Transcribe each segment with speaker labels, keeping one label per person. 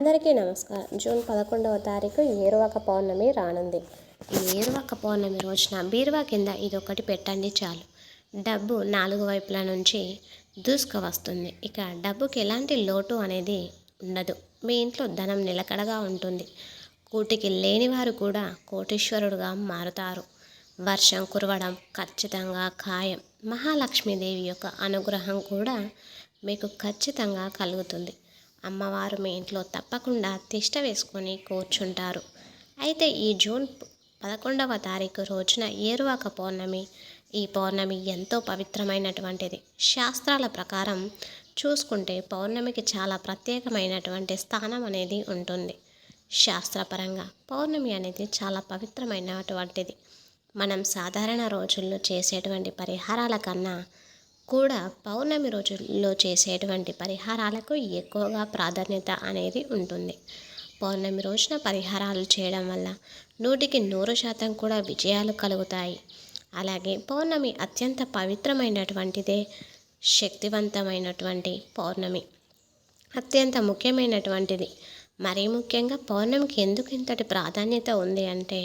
Speaker 1: అందరికీ నమస్కారం. జూన్ పదకొండవ తారీఖు ఏరువాక పౌర్ణమి రానుంది. ఈ ఏరువాక పౌర్ణమి రోజున బీరువా కింద ఇదొకటి పెట్టండి చాలు. డబ్బు నాలుగు వైపుల నుంచి దూసుకు వస్తుంది. ఇక డబ్బుకి ఎలాంటి లోటు అనేది ఉండదు. మీ ఇంట్లో ధనం నిలకడగా ఉంటుంది. కూటికి లేనివారు కూడా కోటీశ్వరుడుగా మారుతారు. వర్షం కురవడం ఖచ్చితంగా ఖాయం. మహాలక్ష్మీదేవి యొక్క అనుగ్రహం కూడా మీకు ఖచ్చితంగా కలుగుతుంది. అమ్మవారు మీ ఇంట్లో తప్పకుండా తిష్ట వేసుకొని కూర్చుంటారు. అయితే ఈ జూన్ పదకొండవ తారీఖు రోజున ఏరువాక పౌర్ణమి ఈ పౌర్ణమి ఎంతో పవిత్రమైనటువంటిది. శాస్త్రాల ప్రకారం చూసుకుంటే పౌర్ణమికి చాలా ప్రత్యేకమైనటువంటి స్థానం అనేది ఉంటుంది. శాస్త్రపరంగా పౌర్ణమి అనేది చాలా పవిత్రమైనటువంటిది. మనం సాధారణ రోజుల్లో చేసేటువంటి పరిహారాల కన్నా కూడా పౌర్ణమి రోజుల్లో చేసేటువంటి పరిహారాలకు ఎక్కువగా ప్రాధాన్యత అనేది ఉంటుంది. పౌర్ణమి రోజున పరిహారాలు చేయడం వల్ల నూటికి నూరు శాతం కూడా విజయాలు కలుగుతాయి. అలాగే పౌర్ణమి అత్యంత పవిత్రమైనటువంటిదే శక్తివంతమైనటువంటి పౌర్ణమి. అత్యంత ముఖ్యమైనటువంటిది. మరీ ముఖ్యంగా పౌర్ణమికి ఎందుకు ఇంతటి ప్రాధాన్యత ఉంది అంటే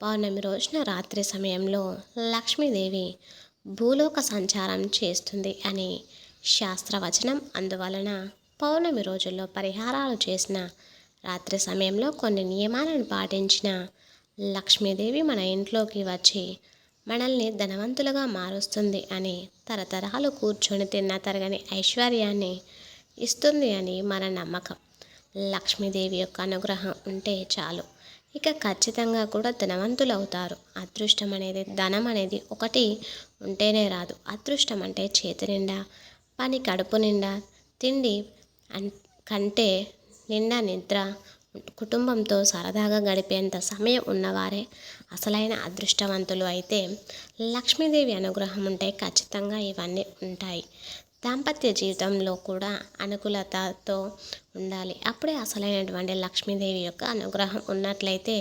Speaker 1: పౌర్ణమి రోజున రాత్రి సమయంలో లక్ష్మీదేవి భూలోక సంచారం చేస్తుంది అని శాస్త్రవచనం అందువలన పౌర్ణమి రోజుల్లో పరిహారాలు చేసిన రాత్రి సమయంలో కొన్ని నియమాలను పాటించిన లక్ష్మీదేవి మన ఇంట్లోకి వచ్చి మనల్ని ధనవంతులుగా మారుస్తుంది అని తరతరాలు కూర్చొని తిన్న తరగని ఐశ్వర్యాన్ని ఇస్తుంది అని మన నమ్మకం. లక్ష్మీదేవి యొక్క అనుగ్రహం ఉంటే చాలు. ఇక ఖచ్చితంగా కూడా ధనవంతులు అవుతారు అదృష్టం అనేది ధనం అనేది ఒకటి ఉంటేనే రాదు. అదృష్టం అంటే చేతి నిండా పని కడుపు నిండా తిండి అన్ కంటే నిండా నిద్ర కుటుంబంతో సరదాగా గడిపేంత సమయం ఉన్నవారే అసలైన అదృష్టవంతులు అయితే లక్ష్మీదేవి అనుగ్రహం ఉంటే ఖచ్చితంగా ఇవన్నీ ఉంటాయి. దాంపత్య జీవితంలో కూడా అనుకూలతతో ఉండాలి. అప్పుడే అసలైనటువంటి లక్ష్మీదేవి యొక్క అనుగ్రహం ఉన్నట్లయితే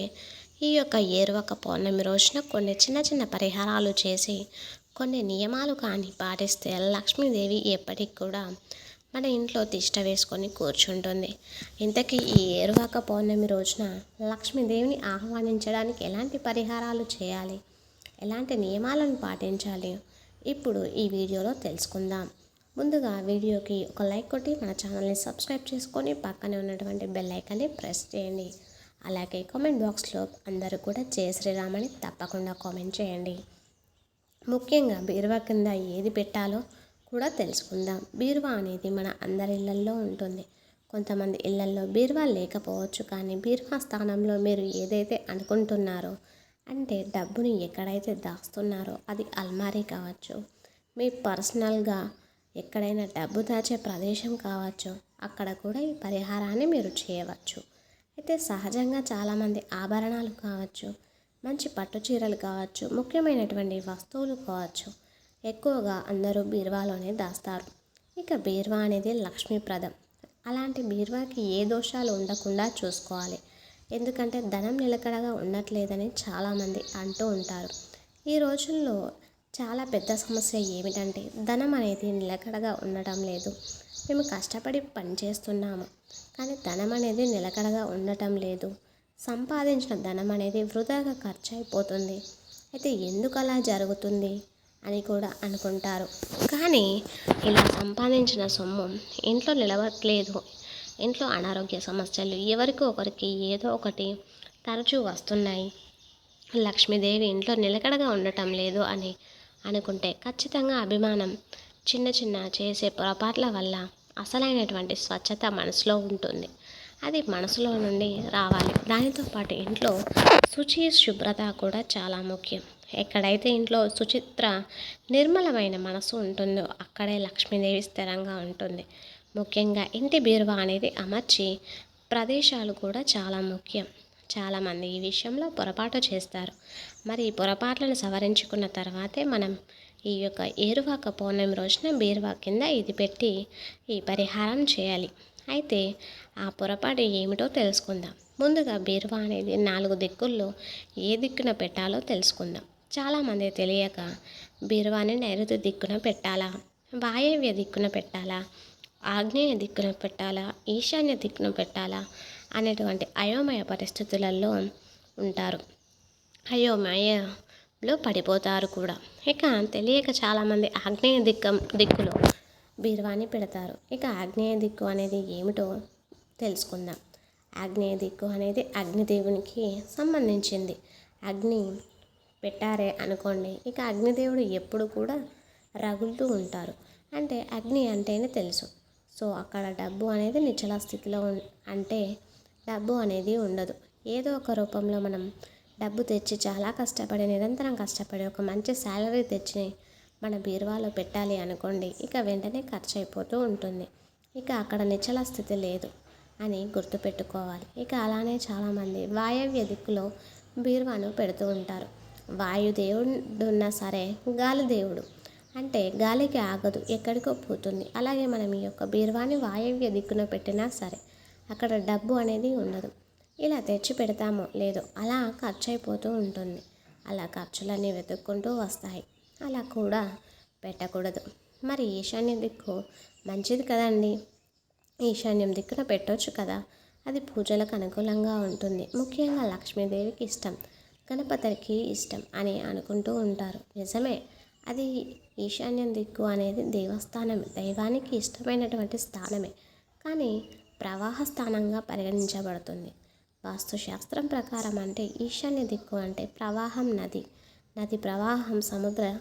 Speaker 1: ఈ యొక్క ఏరువక పౌర్ణమి రోజున కొన్ని చిన్న చిన్న పరిహారాలు చేసి కొన్ని నియమాలు కానీ పాటిస్తే లక్ష్మీదేవి ఎప్పటికి కూడా మన ఇంట్లో తిష్ట వేసుకొని కూర్చుంటుంది. ఇంతకీ ఈ ఏరువాక పౌర్ణమి రోజున లక్ష్మీదేవిని ఆహ్వానించడానికి ఎలాంటి పరిహారాలు చేయాలి? ఎలాంటి నియమాలను పాటించాలి? ఇప్పుడు ఈ వీడియోలో తెలుసుకుందాం. ముందుగా వీడియోకి ఒక లైక్ కొట్టి మన ఛానల్ని సబ్స్క్రైబ్ చేసుకొని పక్కనే ఉన్నటువంటి బెల్ ఐకాన్ని ప్రెస్ చేయండి. అలాగే కామెంట్ బాక్స్లో అందరూ కూడా జయ శ్రీరామని తప్పకుండా కామెంట్ చేయండి. ముఖ్యంగా బీరువా కింద ఏది పెట్టాలో కూడా తెలుసుకుందాం. బీరువా అనేది మన అందరి ఇళ్ళల్లో ఉంటుంది. కొంతమంది ఇళ్ళల్లో బీరువా లేకపోవచ్చు కానీ బీరువా స్థానంలో మీరు ఏదైతే అనుకుంటున్నారో అంటే డబ్బుని ఎక్కడైతే దాస్తున్నారో అది అల్మారీ కావచ్చు. మీ పర్సనల్గా ఎక్కడైనా డబ్బు దాచే ప్రదేశం కావచ్చు అక్కడ కూడా ఈ పరిహారాన్ని మీరు చేయవచ్చు. అయితే సహజంగా చాలామంది ఆభరణాలు కావచ్చు మంచి పట్టు చీరలు కావచ్చు ముఖ్యమైనటువంటి వస్తువులు కావచ్చు ఎక్కువగా అందరూ బీరువాలోనే దాస్తారు. ఇక బీరువా అనేది లక్ష్మీప్రదం. అలాంటి బీరువాకి ఏ దోషాలు ఉండకుండా చూసుకోవాలి. ఎందుకంటే ధనం నిలకడగా ఉండట్లేదని చాలామంది అంటూ ఉంటారు. ఈ రోజుల్లో చాలా పెద్ద సమస్య ఏమిటంటే ధనం అనేది నిలకడగా ఉండటం లేదు. మేము కష్టపడి పని చేస్తున్నాము. కానీ ధనం అనేది నిలకడగా ఉండటం లేదు. సంపాదించిన ధనం అనేది వృధాగా ఖర్చు అయిపోతుంది అయితే ఎందుకు అలా జరుగుతుంది అని కూడా అనుకుంటారు. కానీ ఇలా సంపాదించిన సొమ్ము ఇంట్లో నిలవట్లేదు. ఇంట్లో అనారోగ్య సమస్యలు ఎవరికి ఒకరికి ఏదో ఒకటి తరచూ వస్తున్నాయి. లక్ష్మీదేవి ఇంట్లో నిలకడగా ఉండటం లేదు అని అనుకుంటే ఖచ్చితంగా అభిమానం చిన్న చిన్న చేసే పొరపాట్ల వల్ల అసలైనటువంటి స్వచ్ఛత మనసులో ఉంటుంది. అది మనసులో నుండి రావాలి. దానితో పాటు ఇంట్లో శుచి శుభ్రత కూడా చాలా ముఖ్యం. ఎక్కడైతే ఇంట్లో సుచిత్ర నిర్మలమైన మనసు ఉంటుందో అక్కడే లక్ష్మీదేవి స్థిరంగా ఉంటుంది. ముఖ్యంగా ఇంటి బీరువా అనేది అమర్చి ప్రదేశాలు కూడా చాలా ముఖ్యం. చాలామంది ఈ విషయంలో పొరపాటు చేస్తారు. మరి ఈ పొరపాట్లను సవరించుకున్న తర్వాతే మనం ఈ యొక్క ఏరువాక పౌర్ణమి రోజున బీరువా కింద ఇది పెట్టి ఈ పరిహారం చేయాలి. అయితే ఆ పొరపాటు ఏమిటో తెలుసుకుందాం. ముందుగా బీరువా అనేది నాలుగు దిక్కుల్లో ఏ దిక్కున పెట్టాలో తెలుసుకుందాం. చాలామంది తెలియక బీరువాని నైరుతి దిక్కున పెట్టాలా? వాయవ్య దిక్కున పెట్టాలా? ఆగ్నేయ దిక్కున పెట్టాలా? ఈశాన్య దిక్కున పెట్టాలా? అనేటువంటి అయోమయ పరిస్థితులలో ఉంటారు. అయోమయలో పడిపోతారు కూడా. ఇక తెలియక చాలామంది ఆగ్నేయ దిక్కం దిక్కులో బీరువాని పెడతారు. ఇక ఆగ్నేయ దిక్కు అనేది ఏమిటో తెలుసుకుందాం. ఆగ్నేయ దిక్కు అనేది అగ్నిదేవునికి సంబంధించింది. అగ్ని పెట్టారే అనుకోండి ఇక అగ్నిదేవుడు ఎప్పుడు కూడా రగులుతూ ఉంటారు. అంటే అగ్ని అంటేనే తెలుసు. సో అక్కడ డబ్బు అనేది నిచ్చల స్థితిలో అంటే డబ్బు అనేది ఉండదు. ఏదో ఒక రూపంలో మనం డబ్బు తెచ్చి చాలా కష్టపడి నిరంతరం కష్టపడి ఒక మంచి శాలరీ తెచ్చి మన బీరువాలో పెట్టాలి అనుకోండి ఇక వెంటనే ఖర్చు అయిపోతూ ఉంటుంది. ఇక అక్కడ నిచ్చల స్థితి లేదు అని గుర్తుపెట్టుకోవాలి. ఇక అలానే చాలామంది వాయవ్య దిక్కులో బీరువాను పెడుతూ ఉంటారు. వాయుదేవుడు ఉన్నా సరే గాలి దేవుడు. అంటే గాలికి ఆగదు ఎక్కడికో పోతుంది. అలాగే మనం ఈ యొక్క బీరువాని వాయవ్య దిక్కున పెట్టినా సరే అక్కడ డబ్బు అనేది ఉండదు. ఇలా తెచ్చి పెడతామో లేదో అలా ఖర్చు అయిపోతూ ఉంటుంది. అలా ఖర్చులన్నీ వెతుక్కుంటూ వస్తాయి. అలా కూడా పెట్టకూడదు. మరి ఈశాన్య దిక్కు మంచిది కదండి? ఈశాన్యం దిక్కున పెట్టవచ్చు కదా. అది పూజలకు అనుకూలంగా ఉంటుంది. ముఖ్యంగా లక్ష్మీదేవికి ఇష్టం గణపతికి ఇష్టం అని అనుకుంటూ ఉంటారు. నిజమే అది ఈశాన్యం దిక్కు అనేది దేవస్థానం దైవానికి ఇష్టమైనటువంటి స్థానమే. కానీ ప్రవాహ స్థానంగా పరిగణించబడుతుంది. వాస్తుశాస్త్రం ప్రకారం అంటే ఈశాన్య దిక్కు అంటే ప్రవాహం నది. నది ప్రవాహం సముద్ర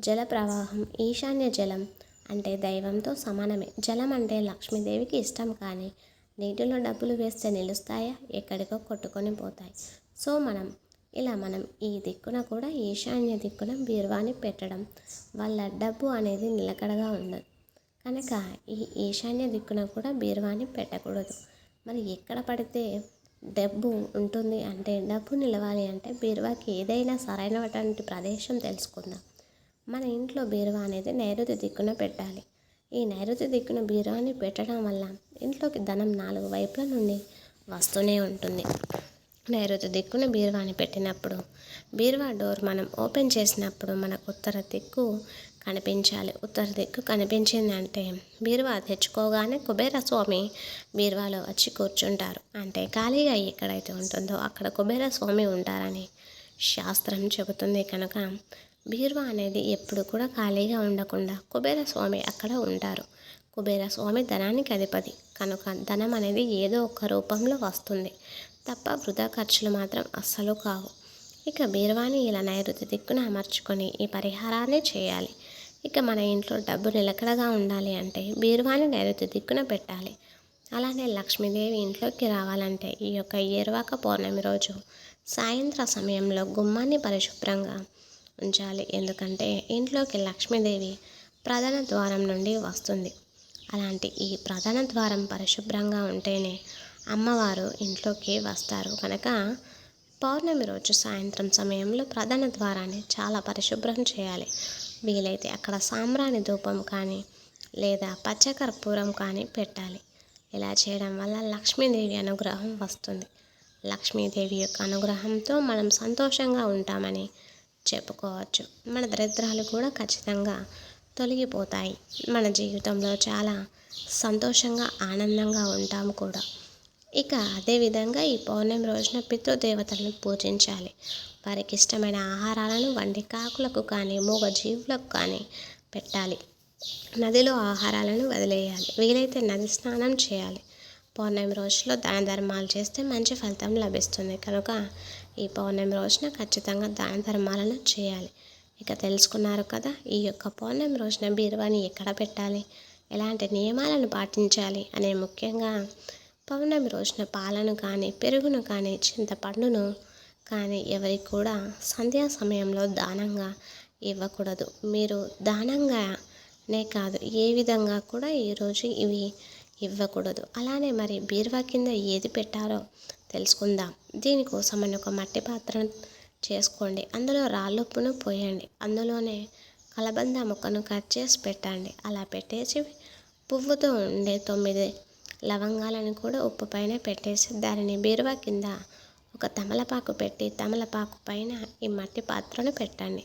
Speaker 1: జల ప్రవాహం ఈశాన్య జలం అంటే దైవంతో సమానమే. జలం అంటే లక్ష్మీదేవికి ఇష్టం కానీ నీటిలో డబ్బులు వేస్తే నిలుస్తాయా? ఎక్కడికో కొట్టుకొని పోతాయి. సో మనం ఇలా మనం ఈ దిక్కున కూడా ఈశాన్య దిక్కున బీరువాని పెట్టడం వాళ్ళ డబ్బు అనేది నిలకడగా ఉండదు. కనుక ఈ ఈశాన్య దిక్కున కూడా బీరువాని పెట్టకూడదు. మరి ఎక్కడ పడితే డబ్బు ఉంటుంది అంటే డబ్బు నిలవాలి అంటే బీరువాకి ఏదైనా సరైనటువంటి ప్రదేశం తెలుసుకుందాం. మన ఇంట్లో బీరువా అనేది నైరుతి దిక్కున పెట్టాలి. ఈ నైరుతి దిక్కున బీరువాని పెట్టడం వల్ల ఇంట్లోకి ధనం నాలుగు వైపుల నుండి వస్తూనే ఉంటుంది. నైరుతి దిక్కున బీరువాని పెట్టినప్పుడు బీరువా డోర్ మనం ఓపెన్ చేసినప్పుడు మనకు ఉత్తర దిక్కు కనిపించాలి. ఉత్తర దిక్కు కనిపించిందంటే బీరువా తెచ్చుకోగానే కుబేర స్వామి బీరువాలో వచ్చి కూర్చుంటారు. అంటే ఖాళీగా ఎక్కడైతే ఉంటుందో అక్కడ కుబేర స్వామి ఉంటారని శాస్త్రం చెబుతుంది కనుక బీరువా అనేది ఎప్పుడు కూడా ఖాళీగా ఉండకుండా కుబేర స్వామి అక్కడ ఉంటారు. కుబేర స్వామి ధనానికి అధిపతి. కనుక ధనం అనేది ఏదో ఒక రూపంలో వస్తుంది. తప్ప వృధా ఖర్చులు మాత్రం అస్సలు కావు. ఇక బీరువాని ఇలా నైరుతి దిక్కున అమర్చుకొని ఈ పరిహారాన్ని చేయాలి. ఇక మన ఇంట్లో డబ్బు నిలకడగా ఉండాలి అంటే బీరువాని నైరుతి దిక్కున పెట్టాలి. అలానే లక్ష్మీదేవి ఇంట్లోకి రావాలంటే ఈ యొక్క ఏరువాక పౌర్ణమి రోజు సాయంత్ర సమయంలో గుమ్మాన్ని పరిశుభ్రంగా ఉంచాలి. ఎందుకంటే ఇంట్లోకి లక్ష్మీదేవి ప్రధాన ద్వారం నుండి వస్తుంది. అలాంటి ఈ ప్రధాన ద్వారం పరిశుభ్రంగా ఉంటేనే అమ్మవారు ఇంట్లోకి వస్తారు. కనుక పౌర్ణమి రోజు సాయంత్రం సమయంలో ప్రధాన ద్వారాన్ని చాలా పరిశుభ్రం చేయాలి. వీలైతే అక్కడ సాంబ్రాణి ధూపం కానీ లేదా పచ్చకర్పూరం కానీ పెట్టాలి. ఇలా చేయడం వల్ల లక్ష్మీదేవి అనుగ్రహం వస్తుంది. లక్ష్మీదేవి యొక్క అనుగ్రహంతో మనం సంతోషంగా ఉంటామని చెప్పుకోవచ్చు. మన దరిద్రాలు కూడా ఖచ్చితంగా తొలగిపోతాయి. మన జీవితంలో చాలా సంతోషంగా ఆనందంగా ఉంటాము కూడా. ఇక అదేవిధంగా ఈ పౌర్ణమి రోజున పితృదేవతలను పూజించాలి. వారికి ఇష్టమైన ఆహారాలను వండి కాకులకు కానీ మూగ జీవులకు కానీ పెట్టాలి. నదిలో ఆహారాలను వదిలేయాలి. వీలైతే నది స్నానం చేయాలి. పౌర్ణమి రోజులో దాన ధర్మాలు చేస్తే మంచి ఫలితం లభిస్తుంది. కనుక ఈ పౌర్ణమి రోజున ఖచ్చితంగా దాన ధర్మాలను చేయాలి. ఇక తెలుసుకున్నారు కదా ఈ యొక్క పౌర్ణమి రోజున బీరువాని ఎక్కడ పెట్టాలి? ఎలాంటి నియమాలను పాటించాలి? అనే ముఖ్యంగా పౌర్ణమి రోజున పాలను కానీ పెరుగును కానీ చింతపండును కానీ ఎవరికి కూడా సంధ్యా సమయంలో దానంగా ఇవ్వకూడదు. మీరు దానంగానే కాదు ఏ విధంగా కూడా ఈరోజు ఇవి ఇవ్వకూడదు. అలానే మరి బీరువా కింద ఏది పెట్టారో తెలుసుకుందాం. దీనికోసం అని ఒక మట్టి పాత్రను చేసుకోండి. అందులో రాళ్ళుప్పును పోయండి. అందులోనే కలబంద ముక్కను కట్ చేసి పెట్టండి. అలా పెట్టేసి పువ్వుతో ఉండే తొమ్మిది లవంగాలను కూడా ఉప్పు పైన పెట్టేసి దానిని బీరువా కింద ఒక తమలపాకు పెట్టి తమలపాకు పైన ఈ మట్టి పాత్రను పెట్టండి.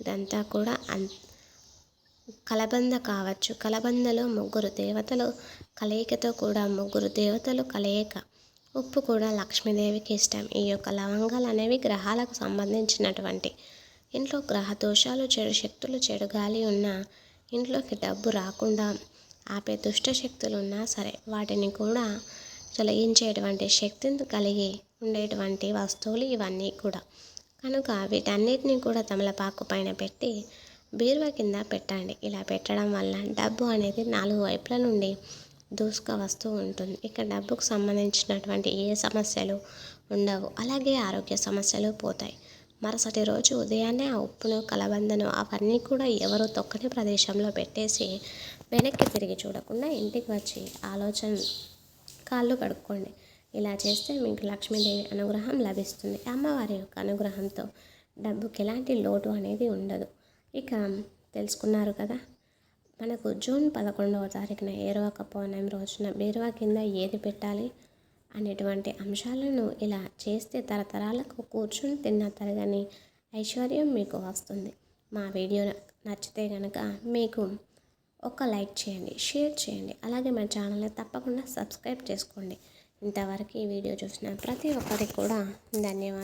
Speaker 1: ఇదంతా కూడా అన్ కలబంద కావచ్చు. కలబందలో ముగ్గురు దేవతలు కలయికతో కూడా ముగ్గురు దేవతలు కలయిక. ఉప్పు కూడా లక్ష్మీదేవికి ఇష్టం. ఈ యొక్క లవంగాలు అనేవి గ్రహాలకు సంబంధించినటువంటి. ఇంట్లో గ్రహ దోషాలు చెడు శక్తులు చెడు గాలి ఉన్నా ఇంట్లోకి డబ్బు రాకుండా ఆపే దుష్ట శక్తులు ఉన్నా సరే వాటిని కూడా తొలగించేటువంటి శక్తిని కలిగి ఉండేటువంటి వస్తువులు ఇవన్నీ కూడా. కనుక వీటన్నిటిని కూడా తమలపాకు పైన పెట్టి బీరువా కింద పెట్టండి. ఇలా పెట్టడం వల్ల డబ్బు అనేది నాలుగు వైపుల నుండి దూసుక వస్తూ ఉంటుంది. ఇక డబ్బుకు సంబంధించినటువంటి ఏ సమస్యలు ఉండవు. అలాగే ఆరోగ్య సమస్యలు పోతాయి. మరుసటి రోజు ఉదయాన్నే ఆ ఉప్పును కలబందను అవన్నీ కూడా ఎవరు తొక్కని ప్రదేశంలో పెట్టేసి వెనక్కి తిరిగి చూడకుండా ఇంటికి వచ్చి ఆలోచన కాళ్ళు కడుక్కోండి. ఇలా చేస్తే మీకు లక్ష్మీదేవి అనుగ్రహం లభిస్తుంది. అమ్మవారి యొక్క అనుగ్రహంతో డబ్బుకి ఎలాంటి లోటు అనేది ఉండదు. ఇక తెలుసుకున్నారు కదా మనకు జూన్ పదకొండవ తారీఖున ఏరవక పౌర్ణమి రోజున బీరువా కింద ఏది పెట్టాలి అనేటువంటి అంశాలను ఇలా చేస్తే తరతరాలకు కూర్చుని తిన్న తరగని ఐశ్వర్యం మీకు వస్తుంది. మా వీడియో నచ్చితే కనుక మీకు ఒక లైక్ చేయండి షేర్ చేయండి. అలాగే మా ఛానల్ని తప్పకుండా సబ్స్క్రైబ్ చేసుకోండి. ఇంతవరకు ఈ వీడియో చూసిన ప్రతి ఒక్కరికి కూడా ధన్యవాదాలు.